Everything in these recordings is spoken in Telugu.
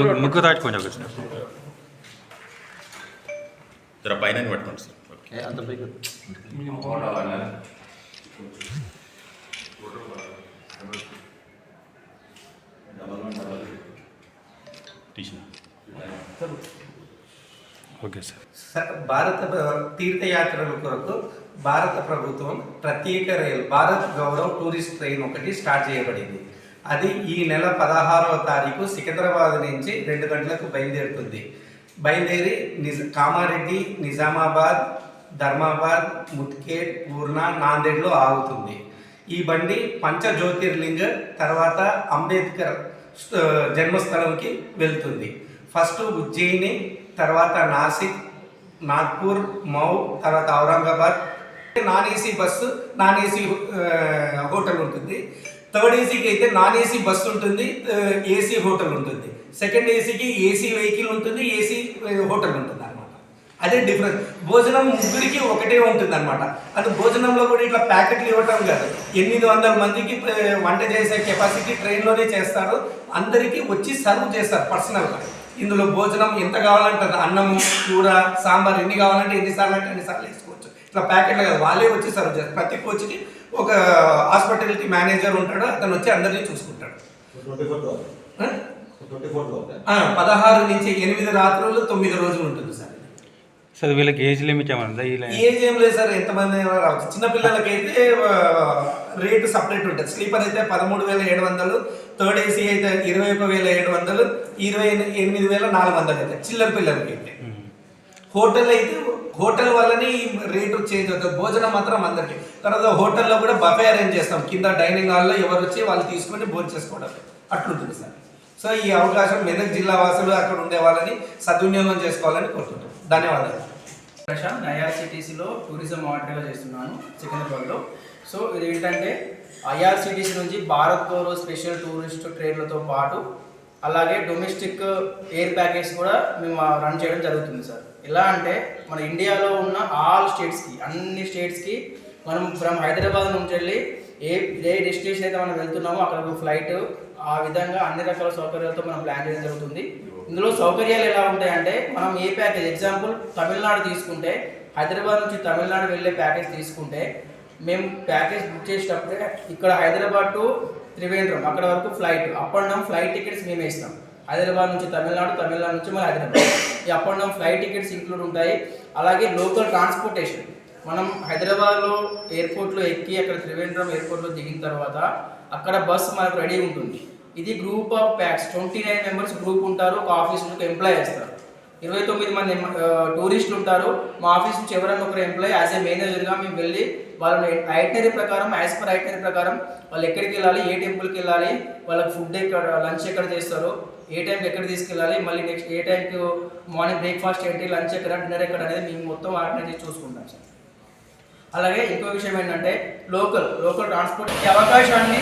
ముగ్గురు ముగ్గురు రాజు కొంచెం వచ్చిన జర పైన పెట్టుకోండి సార్ ఓకే అంత పైకి టీషన్ ఓకే సార్ స- భారత ప్ర- తీర్థయాత్రల కొరకు భారత ప్రభుత్వం ప్రత్యేక రైలు భారత్ గౌరవ్ టూరిస్ట్ ట్రైన్ ఒకటి స్టార్ట్ చేయబడింది అది ఈ నెల పదహారవ తారీఖు సికింద్రాబాద్ నుంచి రెండు గంటలకు బయలుదేరుతుంది. బయలుదేరి నిజ కామారెడ్డి నిజామాబాద్ ధర్మాబాద్ ముత్కేట్ పూర్ణ నాందేడ్లో ఆగుతుంది. ఈ బండి పంచ జ్యోతిర్లింగ్ తర్వాత అంబేద్కర్ జన్మస్థలంకి వెళ్తుంది. ఫస్ట్ ఉజ్జయిని తర్వాత నాసిక్ నాగ్పూర్ మౌ తర్వాత Aurangabad. Non AC bus non AC hotel ఉంటుంది. థర్డ్ ఏసీకి అయితే నాన్ ఏసీ బస్సు ఉంటుంది ఏసీ హోటల్ ఉంటుంది. సెకండ్ ఏసీకి ఏసీ వెహికల్ ఉంటుంది ఏసీ హోటల్ ఉంటుంది అనమాట అదే డిఫరెన్స్. భోజనం ముగ్గురికి ఒకటే ఉంటుంది అనమాట అది భోజనంలో కూడా ఇట్లా ప్యాకెట్లు ఇవ్వటం కాదు. ఎనిమిది వందల మందికి వంట చేసే కెపాసిటీ ట్రైన్లోనే చేస్తారు. అందరికీ వచ్చి సర్వ్ చేస్తారు పర్సనల్గా. ఇందులో భోజనం ఎంత కావాలంటే అది అన్నము కూర సాంబార్ ఎన్ని కావాలంటే ఎన్నిసార్లు అంటే ఎన్నిసార్లు వేసుకోవచ్చు. ఇట్లా ప్యాకెట్లు కాదు వాళ్ళే వచ్చి సర్వ్ చేస్తారు. ప్రతి కోచ్కి ఒక హాస్పిటాలిటీ మేనేజర్ ఉంటాడు అతను వచ్చి అందరినీ చూసుకుంటాడు. పదహారు నుంచి ఎనిమిది రాత్రులు తొమ్మిది రోజులు ఉంటుంది సార్. సార్ వీళ్ళకి ఏజ్ లిమిట్ ఏమైనా ఉందా? ఈ లైన్? ఏజ్ ఏం లేదు సార్ ఎంతమంది రావచ్చు. చిన్న పిల్లలకైతే ఆ, రేటు సపరేట్ ఉంటుంది. స్లీపర్ అయితే పదమూడు వేల ఏడు వందలు థర్డ్ ఏసీ అయితే ఇరవై ఒక వేల ఏడు వందలు ఇరవై ఎనిమిది వేల నాలుగు వందలు అయితే చిల్లర పిల్లలకి అయితే హోటల్ అయితే హోటల్ వల్లనే ఈ రేటు చేంజ్ అవుతుంది. భోజనం మాత్రం అందరికి. తర్వాత హోటల్లో కూడా బఫే అరేంజ్ చేస్తాం. కింద డైనింగ్ హాల్లో ఎవరు వచ్చి వాళ్ళు తీసుకొని భోజనం చేసుకోవడం అట్లుంటుంది సార్. సో ఈ అవకాశం మెదక్ జిల్లా వాసులు అక్కడ ఉండే వాళ్ళని సద్వినియోగం చేసుకోవాలని కోరుకుంటున్నాం. ధన్యవాదాలు. ప్రశాంత్ ఐఆర్సిటీసీలో టూరిజం ఆర్డర్గా చేస్తున్నాను చికెన్పల్లిలో. సో ఇది ఏంటంటే ఐఆర్సిటీసీ నుంచి భారత్ గౌరవ్ స్పెషల్ టూరిస్ట్ ట్రైన్లతో పాటు అలాగే డొమెస్టిక్ ఎయిర్ ప్యాకేజ్ కూడా మేము రన్ చేయడం జరుగుతుంది సార్. ఎలా అంటే మన ఇండియాలో ఉన్న ఆల్ స్టేట్స్కి అన్ని స్టేట్స్కి మనం ఫ్రమ్ హైదరాబాద్ నుంచి వెళ్ళి ఏ ఏ డెస్టినేషన్ అయితే మనం వెళ్తున్నామో అక్కడ ఫ్లైట్ ఆ విధంగా అన్ని రకాల సౌకర్యాలతో మనం ప్లాన్ చేయడం జరుగుతుంది. ఇందులో సౌకర్యాలు ఎలా ఉంటాయంటే మనం ఏ ప్యాకేజ్ ఎగ్జాంపుల్ తమిళనాడు తీసుకుంటే హైదరాబాద్ నుంచి తమిళనాడు వెళ్ళే ప్యాకేజ్ తీసుకుంటే మేము ప్యాకేజ్ బుక్ చేసేటప్పుడే ఇక్కడ హైదరాబాద్ టు త్రివేంద్రం. అక్కడ వరకు flight. Up and down flight tickets మేమే ఇస్తాం. హైదరాబాద్ నుంచి తమిళనాడు తమిళనాడు నుంచి మళ్ళీ హైదరాబాద్. ఈ up and down flight tickets include ఉంటాయి. అలాగే లోకల్ ట్రాన్స్పోర్టేషన్. మనం హైదరాబాద్లో ఎయిర్పోర్ట్లో ఎక్కి అక్కడ త్రివేంద్రం ఎయిర్పోర్ట్లో దిగిన తర్వాత అక్కడ బస్ మనకు రెడీ ఉంటుంది. ఇది group of packs twenty nine members group ఉంటారు. ఒక ఆఫీస్ నుంచి ఎంప్లాయ్ చేస్తారు ఇరవై తొమ్మిది మంది టూరిస్టులు ఉంటారు. మా ఆఫీస్ నుంచి ఎవరైనా ఒకరు ఎంప్లాయ్ యాజ్ ఏ మేనేజర్గా మేము వెళ్ళి వాళ్ళని ఐటనరీ ప్రకారం యాజ్ పర్ ఐటనరీ ప్రకారం వాళ్ళు ఎక్కడికి వెళ్ళాలి ఏ టెంపుల్కి వెళ్ళాలి వాళ్ళకి ఫుడ్ ఎక్కడ లంచ్ ఎక్కడ చేస్తారు ఏ టైంకి ఎక్కడ తీసుకెళ్ళాలి మళ్ళీ నెక్స్ట్ ఏ టైంకి మార్నింగ్ బ్రేక్ఫాస్ట్ ఏంటి లంచ్ ఎక్కడ డిన్నర్ ఎక్కడ అనేది మేము మొత్తం ఆర్గనైజ్ చేసి చూసుకుంటాం సార్. అలాగే ఇంకో విషయం ఏంటంటే లోకల్ లోకల్ ట్రాన్స్పోర్ట్ ఈ అవకాశాన్ని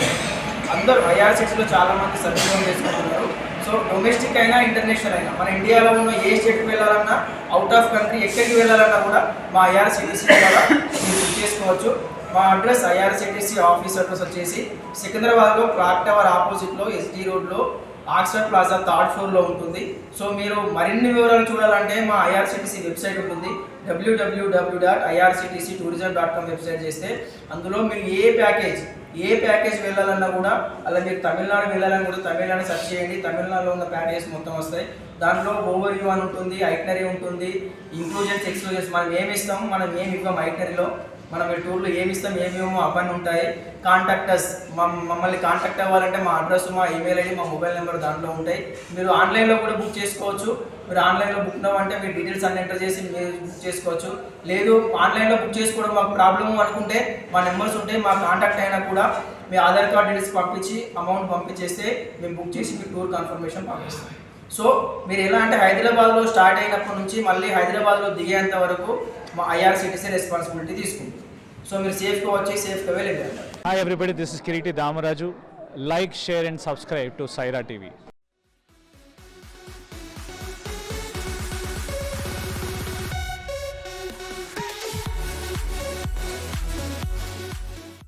అందరూ ఐఆర్సీసీలో చాలా మంది సద్వినియోగం చేసుకుంటున్నారు. సో డొమెస్టిక్ అయినా ఇంటర్నేషనల్ అయినా మన ఇండియాలో ఉన్న ఏ స్టేట్కి వెళ్ళాలన్నా అవుట్ ఆఫ్ కంట్రీ ఎక్కడికి వెళ్ళాలన్నా కూడా మా ఐఆర్సిటీసీ ద్వారా మీరు బుక్ చేసుకోవచ్చు. మా అడ్రస్ ఐఆర్సిటీసీ ఆఫీస్ అడ్రస్ వచ్చేసి సికింద్రాబాద్లో క్లాక్ టవర్ ఆపోజిట్లో ఎస్డీ రోడ్లో ఆక్స్ఫర్డ్ ప్లాజా థర్డ్ ఫ్లోర్లో ఉంటుంది. సో మీరు మరిన్ని వివరాలు చూడాలంటే మా ఐఆర్సిటీసీ వెబ్సైట్ ఉంటుంది. W W W dot IRCTC tourism dot com website చేస్తే అందులో మీరు ఏ ప్యాకేజ్ ఏ ప్యాకేజ్ వెళ్ళాలన్నా కూడా అలా మీరు తమిళనాడు వెళ్ళాలని కూడా తమిళనాడు సెర్చ్ చేయండి. తమిళనాడులో ఉన్న ప్యాకేజ్ మొత్తం వస్తాయి. దాంట్లో ఓవర్ వ్యూ అని ఉంటుంది ఐటనరీ ఉంటుంది ఇంక్లూజన్స్ ఎక్స్క్లూజన్స్ మనం ఏమి ఇస్తాం మనం ఏమి ఇవ్వం ఐటనరీలో మనం ఈ టూర్లో ఏమి ఇస్తాం ఏమేమో అవన్నీ ఉంటాయి. కాంటాక్టర్స్ మమ్మల్ని కాంటాక్ట్ అవ్వాలంటే మా అడ్రస్ మా ఈమెయిల్ ఐడి మా మొబైల్ నెంబర్ దాంట్లో ఉంటాయి. మీరు ఆన్లైన్లో కూడా బుక్ చేసుకోవచ్చు. మీరు ఆన్లైన్లో బుక్ అంటే మీ డీటెయిల్స్ అన్ని ఎంటర్ చేసి మీరు బుక్ చేసుకోవచ్చు. లేదు ఆన్లైన్లో బుక్ చేసుకోవడం మాకు ప్రాబ్లమ్ అనుకుంటే మా నెంబర్స్ ఉంటాయి మా కాంటాక్ట్ అయినా కూడా మీ ఆధార్ కార్డ్ డీటెయిల్స్ పంపించి అమౌంట్ పంపించేస్తే మేము బుక్ చేసి మీ టూర్ కన్ఫర్మేషన్ పంపిస్తాం. సో మీరు ఎలా అంటే హైదరాబాద్లో స్టార్ట్ అయినప్పటి నుంచి మళ్ళీ హైదరాబాద్లో దిగేంత వరకు మా ఐఆర్సీటీసీ రెస్పాన్సిబిలిటీ తీసుకుంటుంది. సో మీరు సేఫ్గా వచ్చి సేఫ్గా వెళ్ళిపోయారు. Everybody this is Kireeti Damaraju like share and subscribe to Saira TV